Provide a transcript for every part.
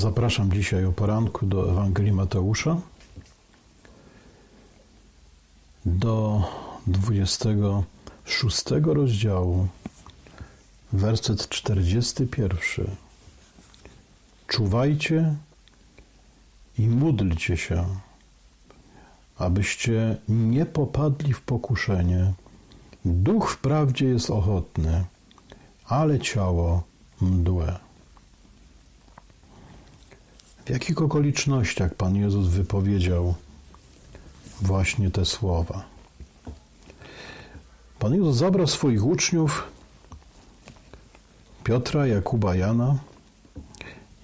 Zapraszam dzisiaj o poranku do Ewangelii Mateusza, do 26 rozdziału, werset 41. Czuwajcie i módlcie się, abyście nie popadli w pokuszenie. Duch wprawdzie jest ochotny, ale ciało mdłe. W jakich okolicznościach Pan Jezus wypowiedział właśnie te słowa? Pan Jezus zabrał swoich uczniów, Piotra, Jakuba, Jana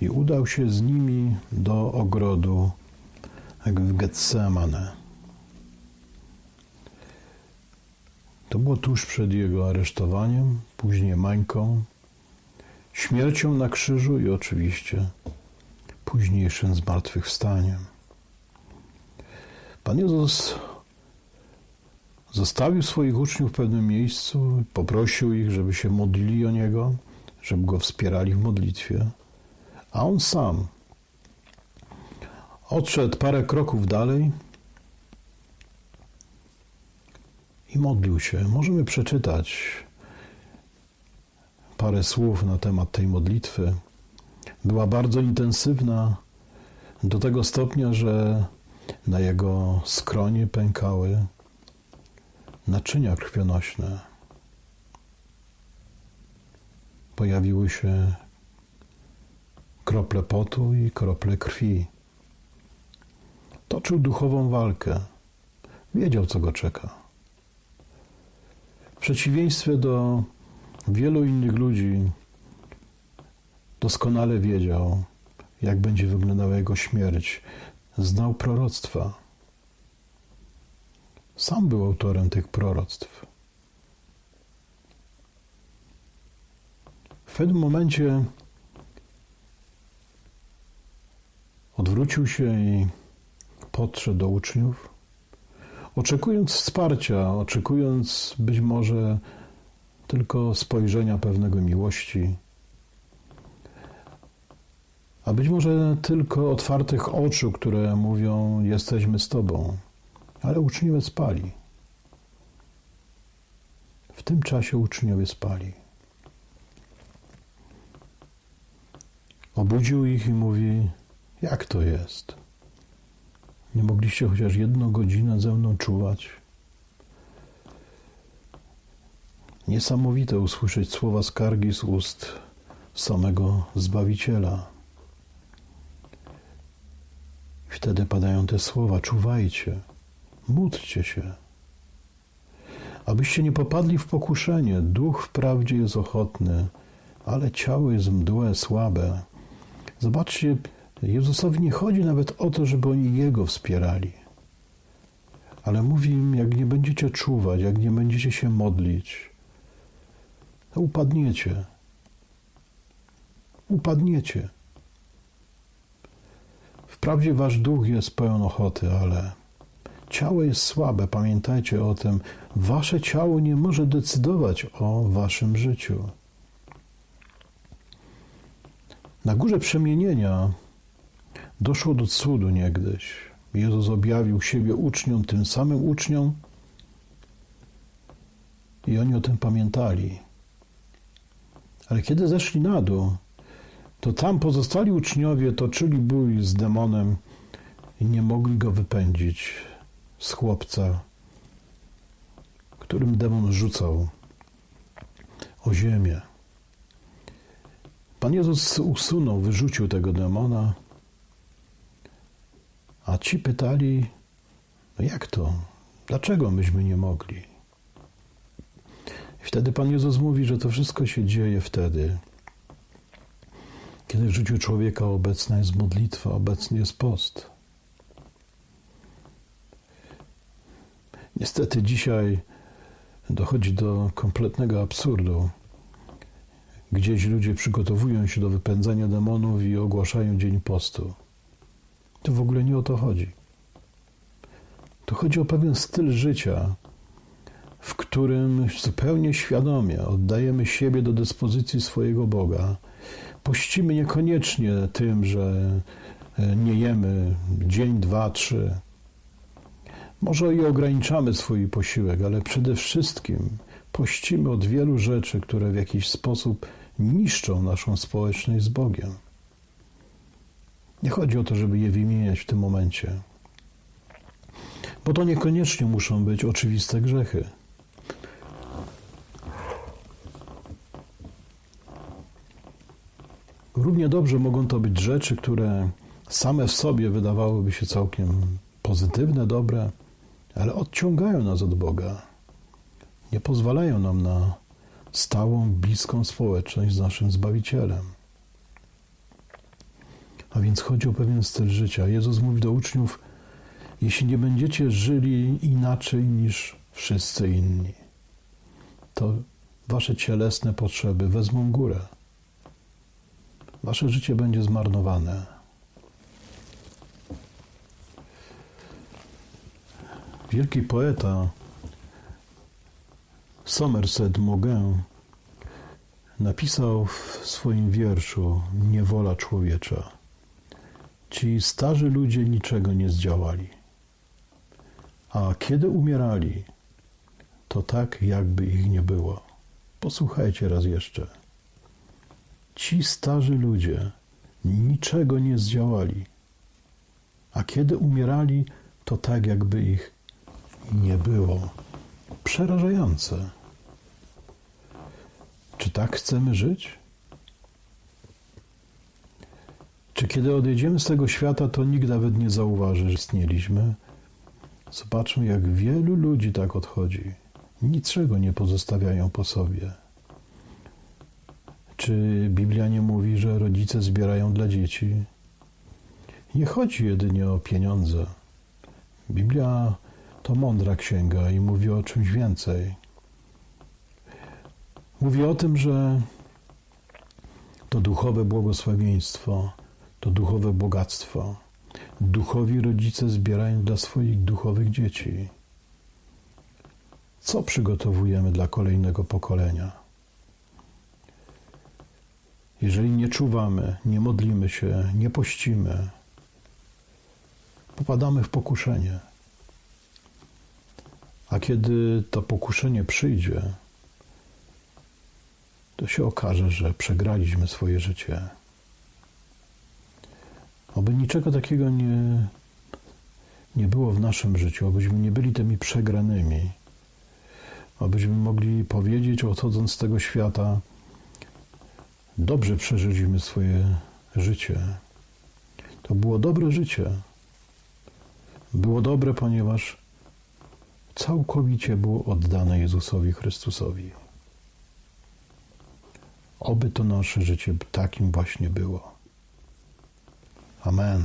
i udał się z nimi do ogrodu w Getsemane. To było tuż przed jego aresztowaniem, później mańką, śmiercią na krzyżu i oczywiście późniejszym zmartwychwstaniem. Pan Jezus zostawił swoich uczniów w pewnym miejscu, poprosił ich, żeby się modlili o Niego, żeby Go wspierali w modlitwie, a On sam odszedł parę kroków dalej i modlił się. Możemy przeczytać parę słów na temat tej modlitwy. Była bardzo intensywna do tego stopnia, że na jego skronie pękały naczynia krwionośne. Pojawiły się krople potu i krople krwi. Toczył duchową walkę. Wiedział, co go czeka. W przeciwieństwie do wielu innych ludzi, doskonale wiedział, jak będzie wyglądała jego śmierć. Znał proroctwa. Sam był autorem tych proroctw. W pewnym momencie odwrócił się i podszedł do uczniów, oczekując wsparcia, oczekując być może tylko spojrzenia pewnego miłości, a być może tylko otwartych oczu, które mówią: Jesteśmy z Tobą. Ale uczniowie spali. W tym czasie uczniowie spali. Obudził ich i mówi: Jak to jest? Nie mogliście chociaż jedną godzinę ze mną czuwać? Niesamowite usłyszeć słowa skargi z ust samego Zbawiciela. Wtedy padają te słowa: czuwajcie, módlcie się, abyście nie popadli w pokuszenie. Duch wprawdzie jest ochotny, ale ciało jest mdłe, słabe. Zobaczcie, Jezusowi nie chodzi nawet o to, żeby oni Jego wspierali. Ale mówi im, jak nie będziecie czuwać, jak nie będziecie się modlić, to upadniecie. Upadniecie. Wprawdzie wasz duch jest pełen ochoty, ale ciało jest słabe. Pamiętajcie o tym. Wasze ciało nie może decydować o waszym życiu. Na górze przemienienia doszło do cudu niegdyś. Jezus objawił siebie uczniom, tym samym uczniom, i oni o tym pamiętali. Ale kiedy zeszli na dół, to tam pozostali uczniowie toczyli bój z demonem i nie mogli go wypędzić z chłopca, którym demon rzucał o ziemię. Pan Jezus usunął, wyrzucił tego demona, a ci pytali, no jak to? Dlaczego myśmy nie mogli? I wtedy Pan Jezus mówi, że to wszystko się dzieje wtedy, kiedy w życiu człowieka obecna jest modlitwa, obecny jest post. Niestety dzisiaj dochodzi do kompletnego absurdu. Gdzieś ludzie przygotowują się do wypędzania demonów i ogłaszają dzień postu. To w ogóle nie o to chodzi. Tu chodzi o pewien styl życia, w którym zupełnie świadomie oddajemy siebie do dyspozycji swojego Boga Pościmy niekoniecznie tym, że e, nie jemy dzień, dwa, trzy. Może i ograniczamy swój posiłek, ale przede wszystkim pościmy od wielu rzeczy, które w jakiś sposób niszczą naszą społeczność z Bogiem. Nie chodzi o to, żeby je wymieniać w tym momencie, bo to niekoniecznie muszą być oczywiste grzechy. Równie dobrze mogą to być rzeczy, które same w sobie wydawałyby się całkiem pozytywne, dobre, ale odciągają nas od Boga. Nie pozwalają nam na stałą, bliską społeczność z naszym Zbawicielem. A więc chodzi o pewien styl życia. Jezus mówi do uczniów: Jeśli nie będziecie żyli inaczej niż wszyscy inni, to wasze cielesne potrzeby wezmą górę. Wasze życie będzie zmarnowane. Wielki poeta Somerset Maugham napisał w swoim wierszu Niewola człowiecza. Ci starzy ludzie niczego nie zdziałali, a kiedy umierali, to tak, jakby ich nie było. Posłuchajcie raz jeszcze. Ci starzy ludzie niczego nie zdziałali, a kiedy umierali, to tak, jakby ich nie było. Przerażające. Czy tak chcemy żyć? Czy kiedy odejdziemy z tego świata, to nikt nawet nie zauważy, że istnieliśmy? Zobaczmy, jak wielu ludzi tak odchodzi. Niczego nie pozostawiają po sobie. Czy Biblia nie mówi, że rodzice zbierają dla dzieci? Nie chodzi jedynie o pieniądze. Biblia to mądra księga i mówi o czymś więcej. Mówi o tym, że to duchowe błogosławieństwo, to duchowe bogactwo. Duchowi rodzice zbierają dla swoich duchowych dzieci. Co przygotowujemy dla kolejnego pokolenia? Jeżeli nie czuwamy, nie modlimy się, nie pościmy, popadamy w pokuszenie. A kiedy to pokuszenie przyjdzie, to się okaże, że przegraliśmy swoje życie. Oby niczego takiego nie, nie było w naszym życiu, abyśmy nie byli tymi przegranymi, abyśmy mogli powiedzieć, odchodząc z tego świata, dobrze przeżyliśmy swoje życie. To było dobre życie. Było dobre, ponieważ całkowicie było oddane Jezusowi Chrystusowi. Oby to nasze życie takim właśnie było. Amen.